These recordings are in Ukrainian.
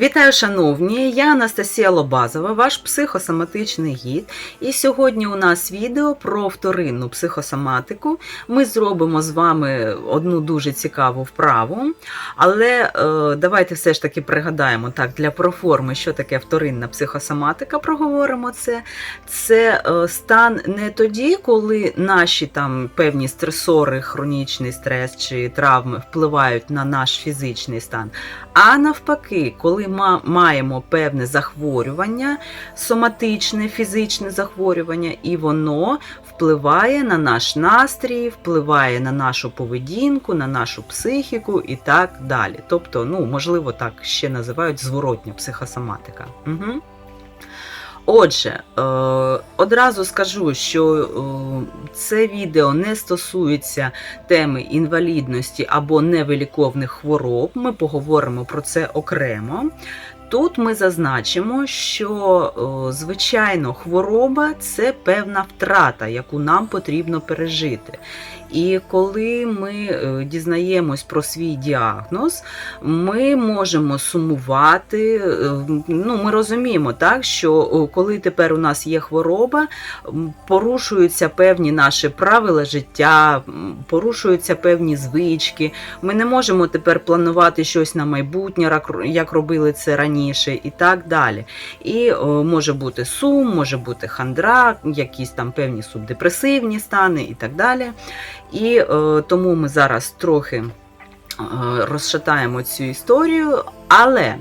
Вітаю, шановні! Я Анастасія Лобазова, ваш психосоматичний гід. І сьогодні у нас відео про вторинну психосоматику. Ми зробимо з вами одну дуже цікаву вправу. Але е, давайте все ж таки пригадаємо так для проформи, що таке вторинна психосоматика. Проговоримо це. Це е, стан не тоді, коли наші там певні стресори, хронічний стрес чи травми впливають на наш фізичний стан, а навпаки, коли ми маємо певне захворювання, соматичне, фізичне захворювання, і воно впливає на наш настрій, впливає на нашу поведінку, на нашу психіку і так далі. Тобто, ну, можливо, так ще називають зворотня психосоматика. Угу. Отже, е, одразу скажу, що е, це відео не стосується теми інвалідності або невиліковних хвороб. Ми поговоримо про це окремо. Тут ми зазначимо, що, е, звичайно, хвороба це певна втрата, яку нам потрібно пережити. І коли ми е, дізнаємось про свій діагноз, ми можемо сумувати. е, Ну, Ми розуміємо, так, що е, коли тепер у нас є хвороба, порушуються певні наші правила життя, порушуються певні звички. Ми не можемо тепер планувати щось на майбутнє, як робили це раніше, і так далі. І може бути сум, може бути хандра, якісь там певні субдепресивні стани і так далі. І е, тому ми зараз трохи е, розшатаємо цю історію. Але е,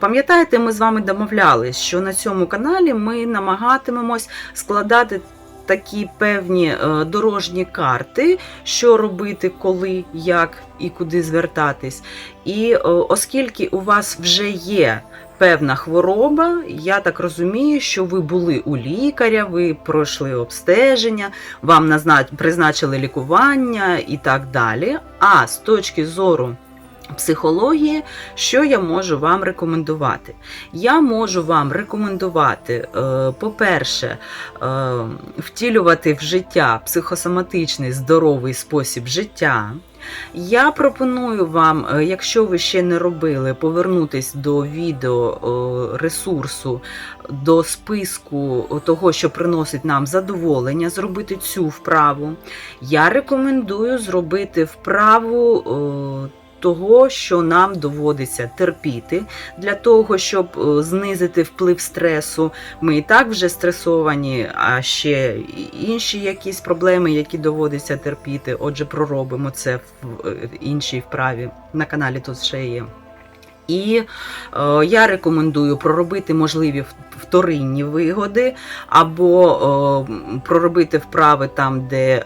пам'ятаєте, ми з вами домовлялись, що на цьому каналі ми намагатимемось складати такі певні е, дорожні карти, що робити, коли, як і куди звертатись. І оскільки у вас вже є певна хвороба, я так розумію, що ви були у лікаря, ви пройшли обстеження, вам призначили лікування і так далі. А з точки зору психології, що я можу вам рекомендувати? Я можу вам рекомендувати, е, по-перше, е, втілювати в життя психосоматичний здоровий спосіб життя. Я пропоную вам, е, якщо ви ще не робили, повернутись до відео е, ресурсу, до списку того, що приносить нам задоволення, зробити цю вправу. Я рекомендую зробити вправу. Того, що нам доводиться терпіти, для того, щоб е, знизити вплив стресу. Ми і так вже стресовані, а ще інші якісь проблеми, які доводиться терпіти. Отже, проробимо це в е, іншій вправі. На каналі тут ще є. І е, я рекомендую проробити можливі вторинні вигоди, або е, проробити вправи там, де е,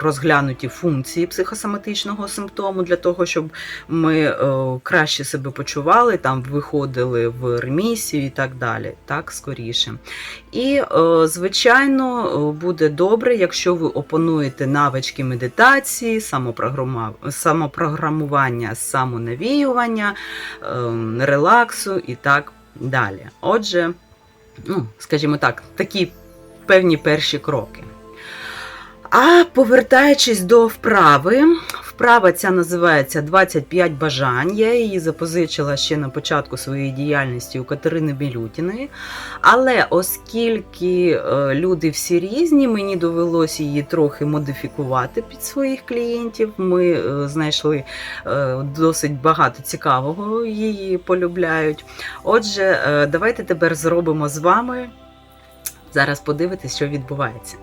розглянуті функції психосоматичного симптому, для того, щоб ми е, краще себе почували, там виходили в ремісію і так далі, так скоріше. І, е, звичайно, е, буде добре, якщо ви опануєте навички медитації, самопрограмування, самонавіювання, релаксу і так далі. Отже, ну, скажімо так, такі певні перші кроки. А повертаючись до вправи, вправа ця називається 25 бажань. Я її запозичила ще на початку своєї діяльності у Катерини Білютіної. Але оскільки е, люди всі різні, мені довелося її трохи модифікувати під своїх клієнтів. Ми е, знайшли е, досить багато цікавого, її полюбляють. Отже, давайте тепер зробимо з вами. Зараз подивитись, що відбувається.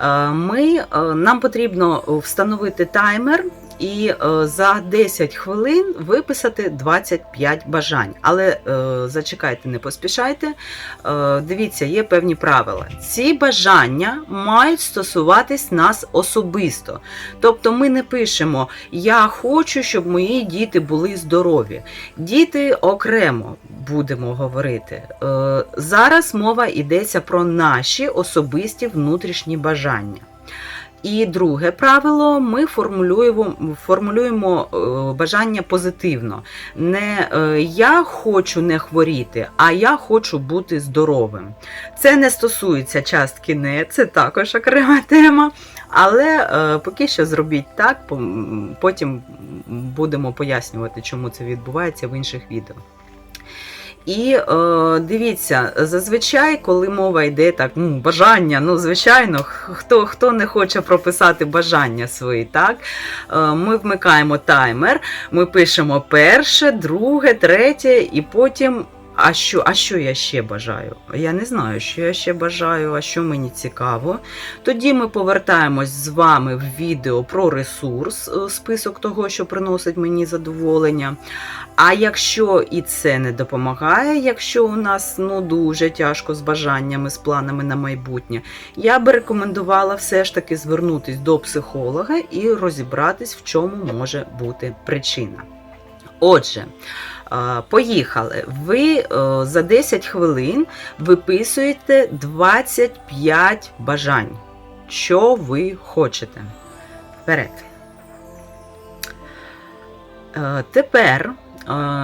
Е, Ми, е, нам потрібно встановити таймер і е, за 10 хвилин виписати 25 бажань. Але е, зачекайте, не поспішайте. Е, Дивіться, є певні правила. Ці бажання мають стосуватись нас особисто. Тобто ми не пишемо Я хочу, щоб мої діти були здорові. Діти окремо будемо говорити. Зараз мова йдеться про наші особисті внутрішні бажання. І друге правило: ми формулюємо, формулюємо е, бажання позитивно. Не е, я хочу не хворіти, а я хочу бути здоровим. Це не стосується частки не, це також окрема тема. Але е, поки що зробіть так, потім будемо пояснювати, чому це відбувається в інших відео. І е, дивіться, зазвичай, коли мова йде так, ну, бажання, ну, звичайно, хто хто не хоче прописати бажання свої, так? Е, ми вмикаємо таймер, ми пишемо перше, друге, третє, і потім. А що, а що я ще бажаю? Я не знаю, що я ще бажаю, а що мені цікаво. Тоді ми повертаємось з вами в відео про ресурс, е, список того, що приносить мені задоволення. А якщо і це не допомагає, якщо у нас ну дуже тяжко з бажаннями, з планами на майбутнє, я би рекомендувала все ж таки звернутись до психолога і розібратись, в чому може бути причина. Отже, поїхали. Ви за 10 хвилин виписуєте 25 бажань, що ви хочете. Вперед. Е, Тепер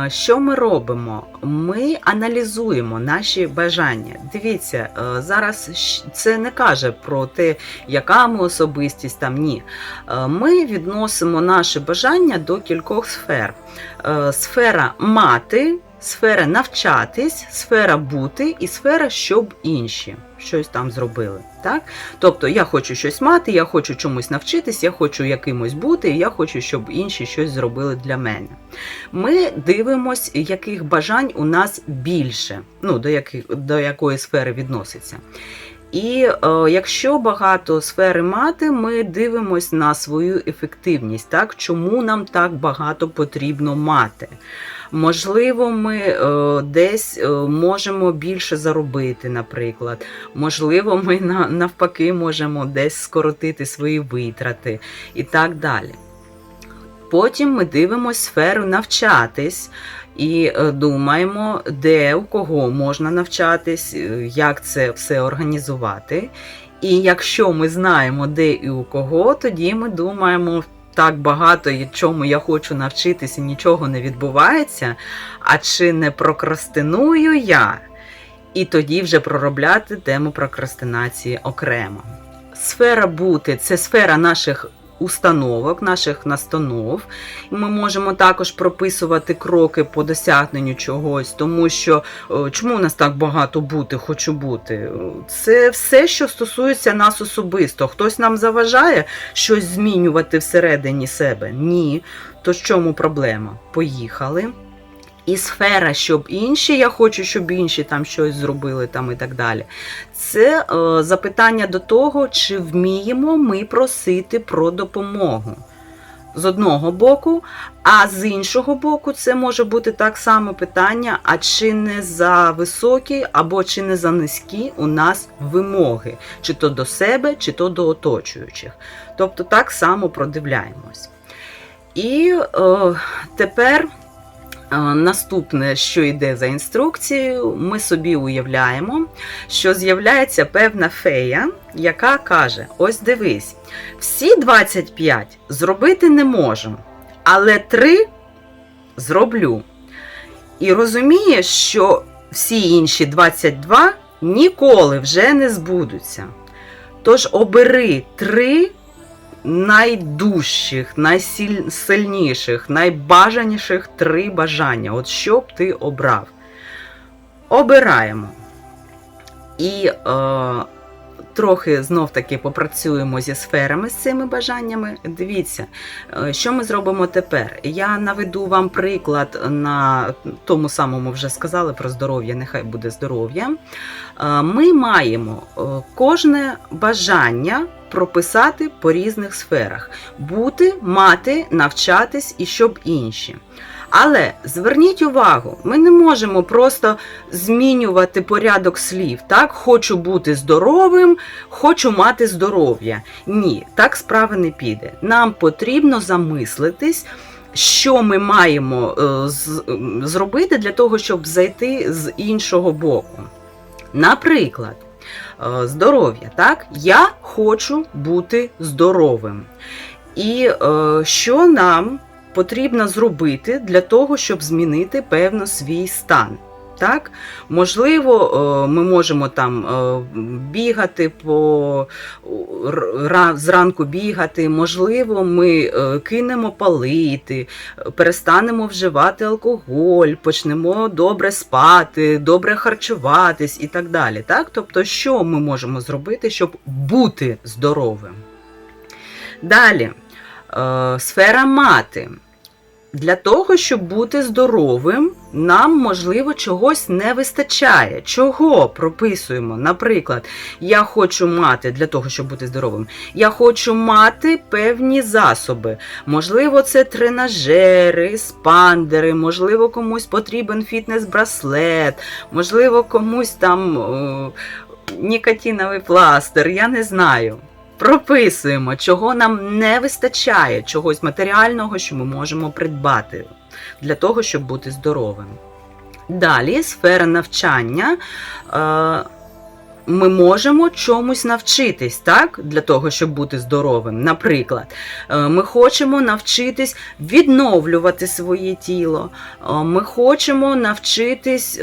Що ми робимо? Ми аналізуємо наші бажання. Дивіться, е, зараз це не каже про те, яка ми особистість там ні. Е, Ми відносимо наше бажання до кількох сфер: Е, сфера мати, сфера навчатись, сфера бути і сфера, щоб інші щось там зробили. Так? Тобто я хочу щось мати, я хочу чомусь навчитись, я хочу якимось бути, і я хочу, щоб інші щось зробили для мене. Ми дивимось, яких бажань у нас більше, ну, до, яких, до якої сфери відноситься. І е, якщо багато сфери мати, ми дивимось на свою ефективність, так? чому нам так багато потрібно мати. Можливо, ми е, десь е, можемо більше заробити, наприклад. Можливо, ми на, навпаки можемо десь скоротити свої витрати і так далі. Потім ми дивимося сферу навчатись і е, думаємо, де у кого можна навчатись, е, як це все організувати. І якщо ми знаємо, де і у кого, тоді ми думаємо. Так багато і чому я хочу навчитися, нічого не відбувається. А чи не прокрастиную я? І тоді вже проробляти тему прокрастинації окремо. Сфера бути це сфера наших установок, наших настанов. Ми можемо також прописувати кроки по досягненню чогось, тому що е, чому у нас так багато бути, хочу бути? Це все, що стосується нас особисто. Хтось нам заважає щось змінювати всередині себе? Ні. То в чому проблема? Поїхали. І сфера, щоб інші, я хочу, щоб інші там щось зробили там і так далі. Це е, запитання до того, чи вміємо ми просити про допомогу. З одного боку, а з іншого боку, це може бути так само питання: а чи не за високі або чи не за низькі у нас вимоги, чи то до себе, чи то до оточуючих. Тобто так само продивляємось. І е, тепер. Е, Наступне, що йде за інструкцією, ми собі уявляємо, що з'являється певна фея, яка каже: ось дивись, всі 25 зробити не можу, але 3 зроблю. І розумієш, що всі інші 22 ніколи вже не збудуться. Тож обери 3 найдужчих, найсильніших, найбажаніших три бажання. От що б ти обрав? Обираємо. І е, трохи знов-таки попрацюємо зі сферами з цими бажаннями. Дивіться, е, що ми зробимо тепер. Я наведу вам приклад на тому самому вже сказали про здоров'я, нехай буде здоров'я. Е, Ми маємо е, кожне бажання прописати по різних сферах: бути, мати, навчатись і щоб інші. Але зверніть увагу, ми не можемо просто змінювати порядок слів. Так, хочу бути здоровим, хочу мати здоров'я. Ні, так справа не піде. Нам потрібно замислитись. Що ми маємо е, зробити для того, щоб зайти з іншого боку? Наприклад, здоров'я. Так? Я хочу бути здоровим. І е, що нам потрібно зробити для того, щоб змінити певно свій стан? Так? Можливо, е, ми можемо там е, бігати по зранку бігати, можливо, ми е, кинемо палити, перестанемо вживати алкоголь, почнемо добре спати, добре харчуватись і так далі. Так? Тобто, що ми можемо зробити, щоб бути здоровим? Далі, сфера мати. Для того, щоб бути здоровим, нам, можливо, чогось не вистачає. Чого прописуємо? Наприклад, я хочу мати для того, щоб бути здоровим, я хочу мати певні засоби. Можливо, це тренажери, спандери, можливо, комусь потрібен фітнес-браслет, можливо, комусь там е, нікотиновий пластир, я не знаю. Прописуємо, чого нам не вистачає, чогось матеріального, що ми можемо придбати для того, щоб бути здоровим. Далі, сфера навчання. Е, Ми можемо чомусь навчитись, так? Для того, щоб бути здоровим. Наприклад, е, ми хочемо навчитись відновлювати своє тіло. Е, Ми хочемо навчитись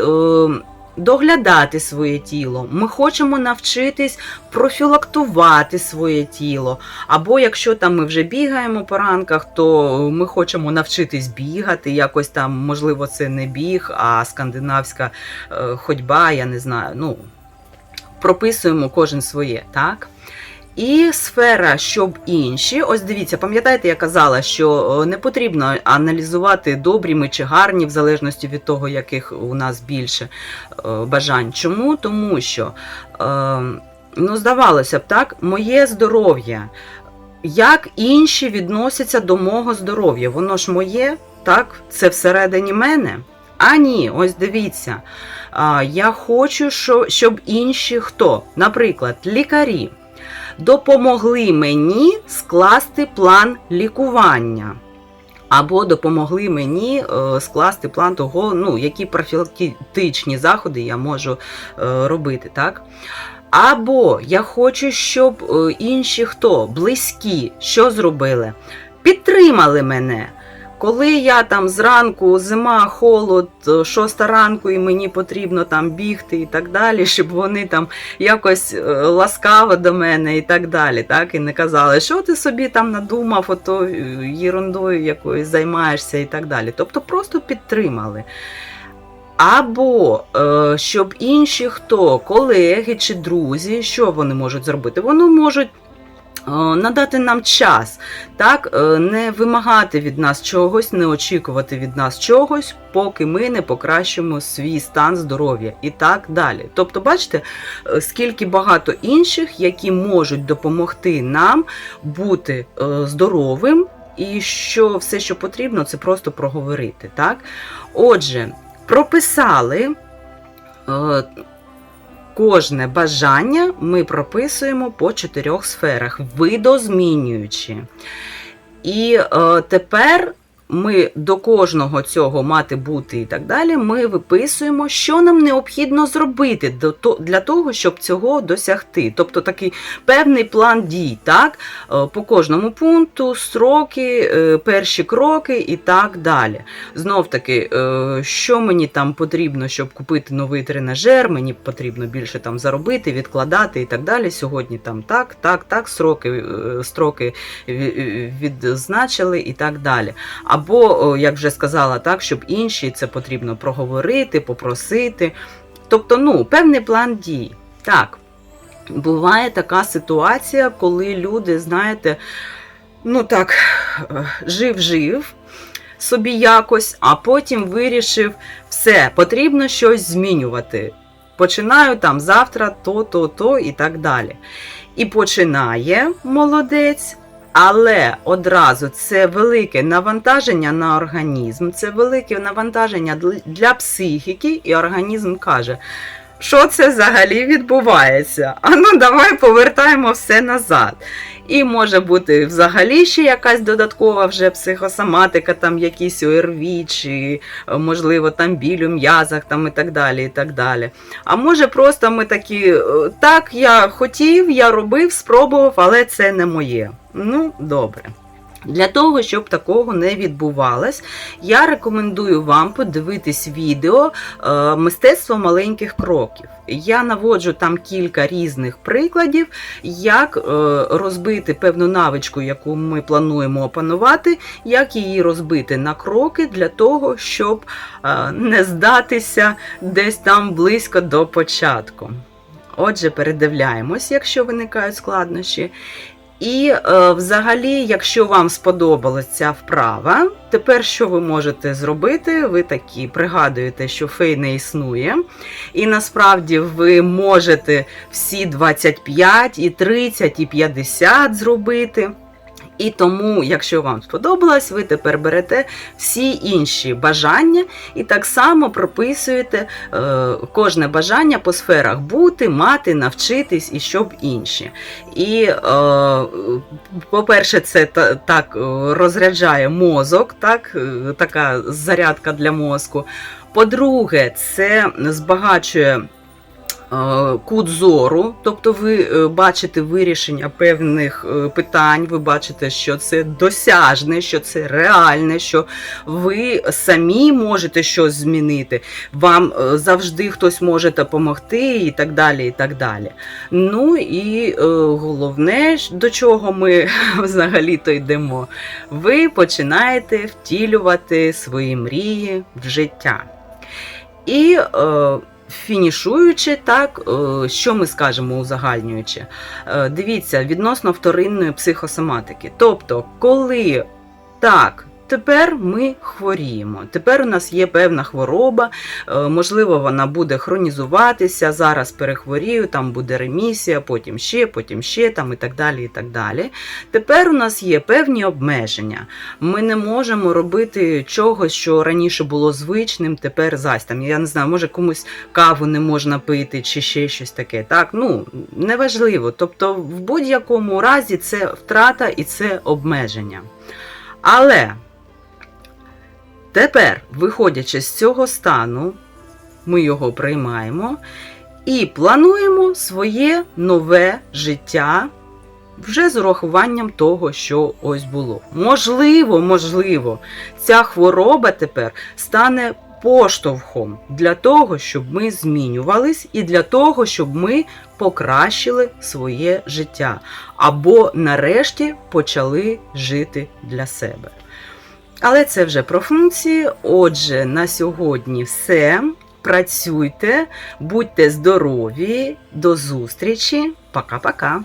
доглядати своє тіло. Ми хочемо навчитись профілактувати своє тіло. Або якщо там ми вже бігаємо по ранках, то ми хочемо навчитись бігати. Якось там, можливо, це не біг, а скандинавська е, ходьба, я не знаю. Ну, прописуємо кожен своє, так? І сфера, щоб інші, ось дивіться, пам'ятаєте, я казала, що е, не потрібно аналізувати добрі ми чи гарні, в залежності від того, яких у нас більше е, бажань. Чому? Тому що, е, ну, здавалося б, так, моє здоров'я. Як інші відносяться до мого здоров'я? Воно ж моє, так? Це всередині мене. А ні, ось дивіться. Я хочу, щоб інші хто? Наприклад, лікарі допомогли мені скласти план лікування. Або допомогли мені е, скласти план того, ну, які профілактичні заходи я можу е, робити. так? Або я хочу, щоб е, інші хто близькі, що зробили? Підтримали мене. Коли я там зранку, зима, холод, е, шоста ранку, і мені потрібно там бігти і так далі, щоб вони там якось е, ласкаво до мене і так далі, так, і не казали, що ти собі там надумав, ото е, єрундою якоюсь займаєшся і так далі. Тобто просто підтримали. Або е, щоб інші хто, колеги чи друзі, що вони можуть зробити? Вони можуть надати нам час, так, е, не вимагати від нас чогось, не очікувати від нас чогось, поки ми не покращимо свій стан здоров'я і так далі. Тобто, бачите, е, скільки багато інших, які можуть допомогти нам бути е, здоровим, і що все, що потрібно, це просто проговорити. Так? Отже, прописали. Кожне бажання ми прописуємо по чотирьох сферах, видозмінюючи. І е, тепер ми до кожного цього мати бути і так далі, ми виписуємо, що нам необхідно зробити для того, щоб цього досягти. Тобто такий певний план дій, так? Е, по кожному пункту, строки, е, перші кроки і так далі. Знов таки, е, що мені там потрібно, щоб купити новий тренажер, мені потрібно більше там заробити, відкладати і так далі. Сьогодні там так, так, так, строки, строки відзначили і так далі. Або, як вже сказала, так, щоб інші це потрібно проговорити, попросити. Тобто, ну, певний план дій. Так, буває така ситуація, коли люди, знаєте, ну так, жив-жив собі якось, а потім вирішив, все, потрібно щось змінювати. Починаю там завтра то, то, то і так далі. І починає молодець, але одразу це велике навантаження на організм, це велике навантаження для психіки, і організм каже, що це взагалі відбувається? А ну давай повертаємо все назад. І може бути взагалі ще якась додаткова вже психосоматика, там якісь ОРВІ, чи е, можливо там біль у м'язах там і так далі. і так далі. А може просто ми такі, е, так, я хотів, я робив, спробував, але це не моє. Ну, добре. Для того, щоб такого не відбувалось, я рекомендую вам подивитись відео е, Мистецтво маленьких кроків. Я наводжу там кілька різних прикладів, як е, розбити певну навичку, яку ми плануємо опанувати, як її розбити на кроки для того, щоб е, не здатися десь там близько до початку. Отже, передивляємось, якщо виникають складнощі. І е, взагалі, якщо вам сподобалася ця вправа, тепер що ви можете зробити? Ви такі пригадуєте, що фей не існує. І насправді ви можете всі 25, і 30, і 50 зробити. І тому, якщо вам сподобалось, ви тепер берете всі інші бажання і так само прописуєте е, кожне бажання по сферах бути, мати, навчитись і щоб інші. І, е, по-перше, це та, так е, розряджає мозок, так, е, така зарядка для мозку. По-друге, це збагачує кут зору, тобто ви е, бачите вирішення певних е, питань, ви бачите, що це досяжне, що це реальне, що ви самі можете щось змінити, вам е, завжди хтось може допомогти і так далі. і так далі. Ну і е, головне, до чого ми взагалі-то йдемо, ви починаєте втілювати свої мрії в життя. І е, фінішуючи так, е, що ми скажемо узагальнюючи? Е, Дивіться, відносно вторинної психосоматики. Тобто, коли так. Тепер ми хворіємо. Тепер у нас є певна хвороба, е, можливо, вона буде хронізуватися. Зараз перехворію, там буде ремісія, потім ще, потім ще, там і так далі. і так далі. Тепер у нас є певні обмеження. Ми не можемо робити чогось, що раніше було звичним, тепер зась. Там, я не знаю, може комусь каву не можна пити чи ще щось таке. Так, ну неважливо. Тобто, в будь-якому разі це втрата і це обмеження. Але тепер, виходячи з цього стану, ми його приймаємо і плануємо своє нове життя вже з урахуванням того, що ось було. Можливо, можливо, ця хвороба тепер стане поштовхом для того, щоб ми змінювались, і для того, щоб ми покращили своє життя, або нарешті почали жити для себе. Але це вже про функції. Отже, на сьогодні все. Працюйте, будьте здорові, до зустрічі. Пока-пока.